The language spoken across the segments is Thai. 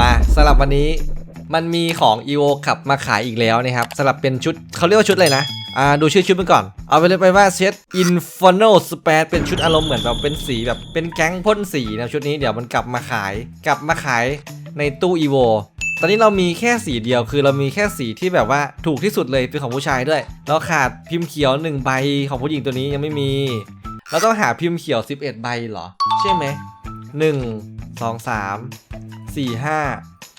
มาสำหรับวันนี้มันมีของ EO ขับมาขายอีกแล้วนะครับสำหรับเป็นชุดเขาเรียกว่าชุดอะไรนะอ่าดูชื่อชุดมันก่อน เอาไปเลยไปว่าเซต Inferno Space เป็นชุดอารมณ์เหมือนแบบเป็นสีแบบเป็นแก๊งพ่นสีนะชุดนี้เดี๋ยวมันกลับมาขายกลับมาขายในตู้ EVO ตอนนี้เรามีแค่สีเดียวคือเรามีแค่สีที่แบบว่าถูกที่สุดเลยเป็นของผู้ชายด้วย เราขาดพิมพ์เขียวหนึ่งใบของผู้หญิงตัวนี้ยังไม่มี เราต้องหาพิมพ์เขียว 11 ใบเหรอ ใช่ไหมหนึ่งสองสาม สี่ห้า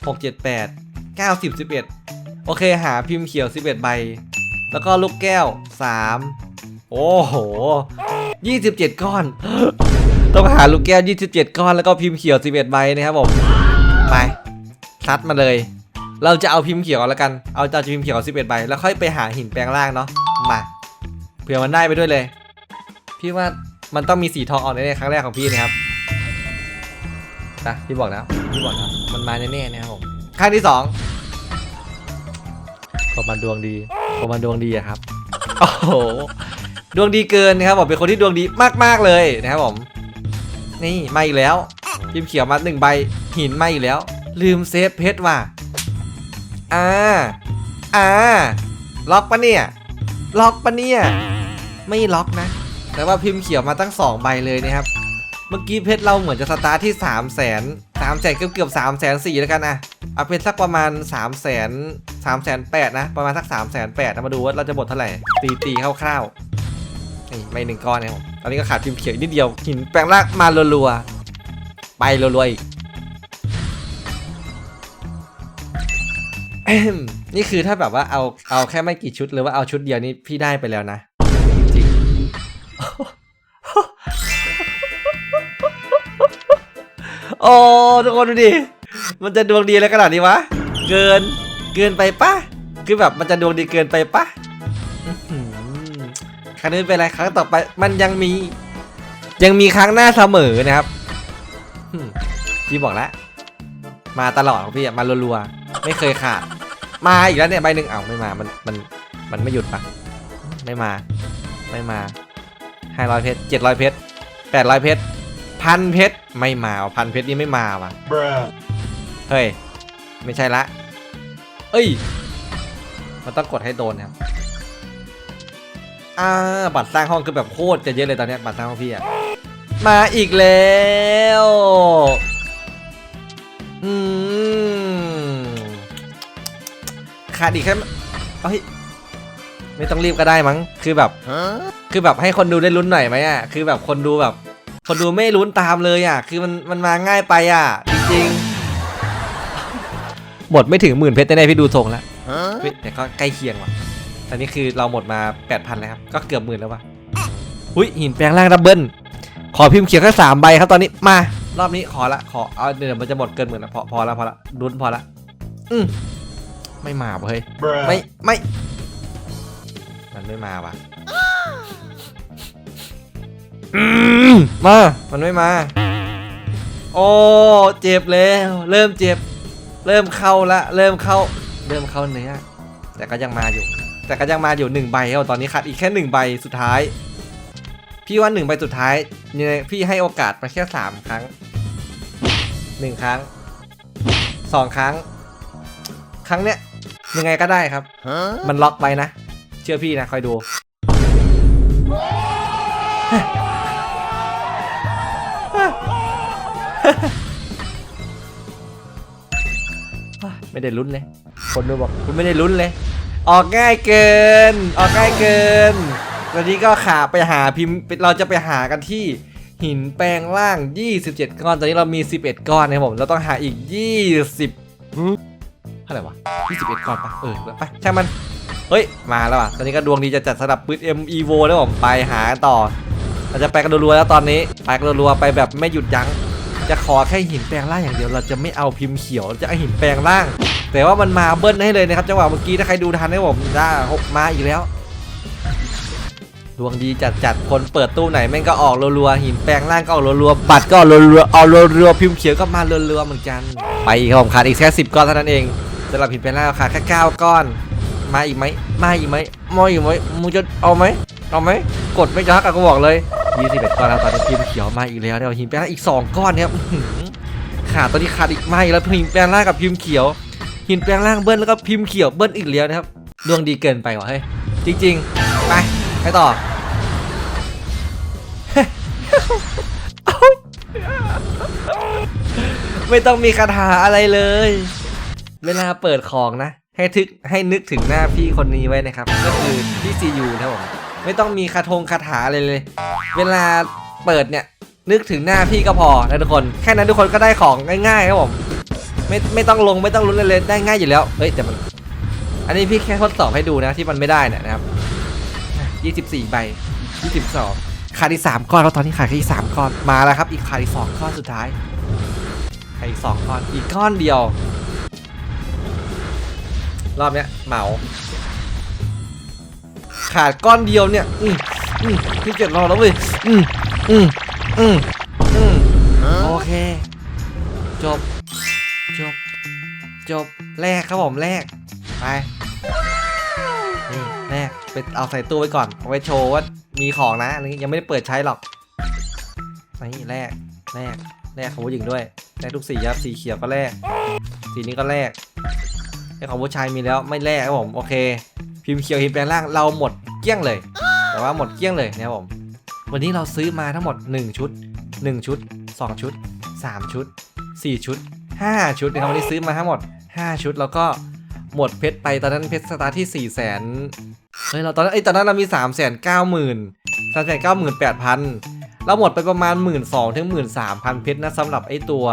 หกเจ็ดแปดเก้าสิบสิบเอ็ดโอเคหาพิมพ์เขียว 11 ใบ แล้วก็ลูกแก้ว 3 โอ้โห 27 ก้อน ต้องหาลูกแก้ว 27 ก้อนแล้วก็พิมพ์เขียว 11 ใบนะครับผมไปซัดมาเลย เราจะเอาพิมพ์เขียวแล้วกัน เอาจะพิมพ์เขียว 11 ใบ แล้วค่อยไปหาหินแปลงร่างเนาะมาเผื่อมันได้ไปด้วยเลย พี่ว่ามันต้องมีสีทองออกแน่ๆครั้งแรกของพี่นะครับ นะพี่บอกแล้วพี่บอกแล้วมันมาแน่ๆนะครับผมครั้งที่สองผมมันดวงดีผมมันดวงดีอะครับโอ้โหดวงดีเกินนะครับผมเป็นคนที่ดวงดีมากๆเลยนะครับผม นี่มาอีกแล้วพิมพ์เขียวมาหนึ่งใบหินมาอีกแล้ว ลืมเซฟเพชรว่ะอ่าอ่าล็อกปะเนี่ย ล็อกปะเนี่ย ไม่ล็อกนะ แต่ว่าพิมพ์เขียวมาตั้ง2ใบเลยนะครับ เมื่อกี้เพชรเราเหมือนจะสตาร์ทที่3 0 0 0 0 0 3 0 0 0 0เกือบเกือบ3 0 0 0 0 4แล้วกันนะเอาเป็นสักประมาณ 3 0 0 0 0 3 0 0 0 0นะ ประมาณสัก 3 0 0 0 0 0นมาดูว่าเราจะหมดเท่าไหร่ ตีตีคร่าวๆนี่ไม่หนึ่งก้อนนะครับผมตอนนี้ก็ขาดพิมพ์เขียวนิดเดียว หินแปลงร่างมารัวๆ ไปรัวๆอีกนี่คือถ้าแบบว่าเอาเอาแค่ไม่กี่ชุดหรือว่าเอาชุดเดียวนี่พี่ได้ไปแล้วนะ โอ้ทุกคนดูดิ มันจะดวงดีอะไรขนาดนี้วะ เกิน เกินไปปะคือแบบมันจะดวงดีเกินไปปะอื้อหือครั้งนี้ไม่เป็นไรครั้งต่อไป มันยังมี ยังมีครั้งหน้าเสมอนะครับพี่บอกแล้วมาตลอดของพี่อะมารัวๆไม่เคยขาด มาอีกแล้วเนี่ยใบหนึ่งเอ้าไม่มา มันมันมันไม่หยุดปะไม่มา ไม่มาห้าร้อยเพชรเจ็ดร้อยเพชรแปดร้อยเพชร พันเพชรไม่มาว่ะพันเพชรนี่ไม่มาว่ะเฮ้ย ไม่ใช่ละ เอ้ย มันต้องกดให้โดนครับ อ่า บัตรสร้างห้องคือแบบโคตรจะเยอะเลยตอนเนี้ยบัตรสร้างห้องพี่อะมาอีกแล้ว อืม ขาดอีกแค่เฮ้ย ไม่ต้องรีบก็ได้มั้ง คือแบบ คือแบบให้คนดูได้ลุ้นหน่อยไหมอะคือแบบคนดูแบบ คนดูไม่ลุ้นตามเลยอะ คือมันมันมาง่ายไปอะ จริงๆหมดไม่ถึงหมื่นเพชรแน่ๆพี่ดูทรงแล้วเฮ้ยแต่ก็ใกล้เคียงว่ะตอนนี้คือเราหมดมา 8,000แล้วครับ ก็เกือบหมื่นแล้วว่ะอุ้ยหินแปลงร่างดับเบิลขอพิมพ์เขียวแค่สามใบครับตอนนี้มารอบนี้ขอละขอเอาเดี๋ยวมันจะหมดเกินหมื่นละพอพอละพอละลุ้นพอละอืมไม่มาว่ะเฮ้ยไม่ไม่ มันไม่มาว่ะอื มมา มันไม่มา โอ้เจ็บแล้ว เริ่มเจ็บ เริ่มเข้าละ เริ่มเข้า เริ่มเข้าเนื้อ แต่ก็ยังมาอยู่ แต่ก็ยังมาอยู่หนึ่งใบครับตอนนี้ขาดอีกแค่หนึ่งใบสุดท้าย พี่ว่าหนึ่งใบสุดท้ายเนี่ยพี่ให้โอกาสมาแค่สามครั้งหนึ่งครั้งสองครั้ง ครั้งเนี้ยยังไงก็ได้ครับ มันล็อกไว้นะ เชื่อพี่นะคอยดู ไม่ได้ลุ้นเลย คนดูบอกคุณไม่ได้ลุ้นเลย ออกง่ายเกิน ออกง่ายเกินตอนนี้ก็ขาไปหาพิมพ์เราจะไปหากันที่หินแปลงร่าง 27 ก้อน ตอนนี้เรามี 11 ก้อนนะครับผม เราต้องหาอีก 20เท่าไหร่วะ 21 ก้อนปะเออ ไปช่างมัน เฮ้ย มาแล้วอะ ตอนนี้ก็ดวงดีจะจัดสลับปืน M Evo แล้วผม ไปหาต่อ เราจะไปกันรัวๆแล้วตอนนี้ ไปกันรัวๆไปแบบไม่หยุดยั้ง จะขอแค่หินแปลงร่างอย่างเดียวเราจะไม่เอาพิมพ์เขียวเราจะเอาหินแปลงร่าง แต่ว่ามันมาเบิ้ลให้เลยนะครับจังหวะเมื่อกี้ถ้าใครดูทันให้ผมได้หกมาอีกแล้ว ดวงดีจัดจัดๆคนเปิดตู้ไหนแม่งก็ออกรัวๆหินแปลงร่างก็ออกรัวๆบัตรก็ออกรัวๆเอารัวๆพิมพ์เขียวก็มารัวๆเหมือนกัน ไปอีกครับผมขาดอีกแค่สิบก้อนเท่านั้นเองสำหรับหินแปลงร่างขาดแค่เก้าก้อน มาอีกไหมมาอีกไหมมาอีกไหมมึงจะเอาไหม เอาไหมกดไม่ยักอะก็บอกเลย21ก้อนแล้วตอนนี้พิมเขียวมาอีกแล้วเดี๋ยวหินแปลงร่างอีก 2 ก้อนเนี่ยขาดตอนนี้ขาดอีกไม่แล้วหินแปลงร่างกับพิมพ์เขียว หินแปลงร่างเบิ้ลแล้วก็พิมพ์เขียวเบิ้ลอีกแล้วนะครับดวงดีเกินไปว่ะเฮ้ยจริง ๆ ไปไปต่อไม่ต้องมีคาถาอะไรเลย เวลาเปิดของนะ ให้ทึกให้นึกถึงหน้าพี่คนนี้ไว้นะครับ ก็คือพี่ซียูนะครับผม ไม่ต้องมีคาทงคาถาอะไรเลย เวลาเปิดเนี่ยนึกถึงหน้าพี่ก็พอนะทุกคน แค่นั้นทุกคนก็ได้ของง่ายๆครับผม ไม่ไม่ต้องลงไม่ต้องลุ้นเลยเลยได้ง่ายอยู่แล้ว เฮ้ยแต่มัน อันนี้พี่แค่ทดสอบให้ดูนะที่มันไม่ได้เนี่ยนะครับ 24 ใบ 22 ขาดอีก 3 ก้อนแล้วตอนนี้ขาดแค่อีก 3 ก้อน มาแล้วครับ อีกขาดอีก 2 ก้อนสุดท้ายขาดอีก 2 ก้อน อีกก้อนเดียว รอบเนี้ยเหมา ขาดก้อนเดียวเนี่ย อืมอืมพี่เจ็ดรอแล้วเว้ย อืมอืมอืมอืมโอเค จบ จบ จบ แรกครับผมแรก ไป นี่แรกไปเอาใส่ตู้ไว้ก่อน เอาไว้โชว์ว่ามีของนะอันนี้ยังไม่ได้เปิดใช้หรอก นี่แรก แรก แรกของผู้หญิงด้วย แรกทุกสีครับ สีเขียวก็แรก สีนี้ก็แรกไอของผู้ชายมีแล้วไม่แรกครับผม โอเค พิมพ์เขียวหินแปลงร่างเราหมดเกลี้ยงเลย แต่ว่าหมดเกลี้ยงเลยนะครับผม วันนี้เราซื้อมาทั้งหมด 1 ชุด 1 ชุด 2 ชุด 3 ชุด 4 ชุด 5 ชุดนะครับวันนี้ซื้อมาทั้งหมด 5 ชุดแล้วก็หมดเพชรไปตอนนั้นเพชรสตาร์ที่4 0 0 0 0นเฮ้ยเราตอนนั้นเอ้ตอนนั้นเรามี3 9 0 0 0 0 3 9 8 0 0 0เก้าหมื่นแปดพันเราหมดไปประมาณ 1 2ื่นสถึงหมื่นสามพันเพชรนะสำหรับไอ้ตัว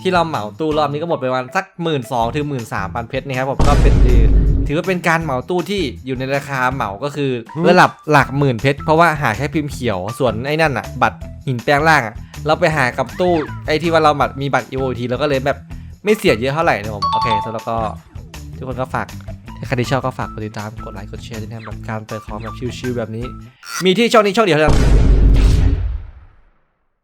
ที่เราเหมาตู้รอบนี้ก็หมดไปประมาณสักหมื่นสองถึงหมื่นสามพันเพชรนะครับผมก็เป็น ถือว่าเป็นการเหมาตู้ที่อยู่ในราคาเหมาก็คือระดับหลักหมื่นเพชรเพราะว่าหาแค่พิมพ์เขียวส่วนไอ้นั่นอะบัตรหินแปลงร่างอะเราไปหากับตู้ไอ้ที่ว่าเราบัตรมีบัตร EOT เราก็เลยแบบไม่เสียเยอะเท่าไหร่นะผมโอเคสำหรับก็ทุกคนก็ฝากถ้าใครที่ชอบก็ฝากกดติดตามกดไลค์กดแชร์ด้วยนะครับแบบการเปิดของแบบชิลๆแบบนี้ มีที่ช่องนี้ช่องเดียวเท่านั้น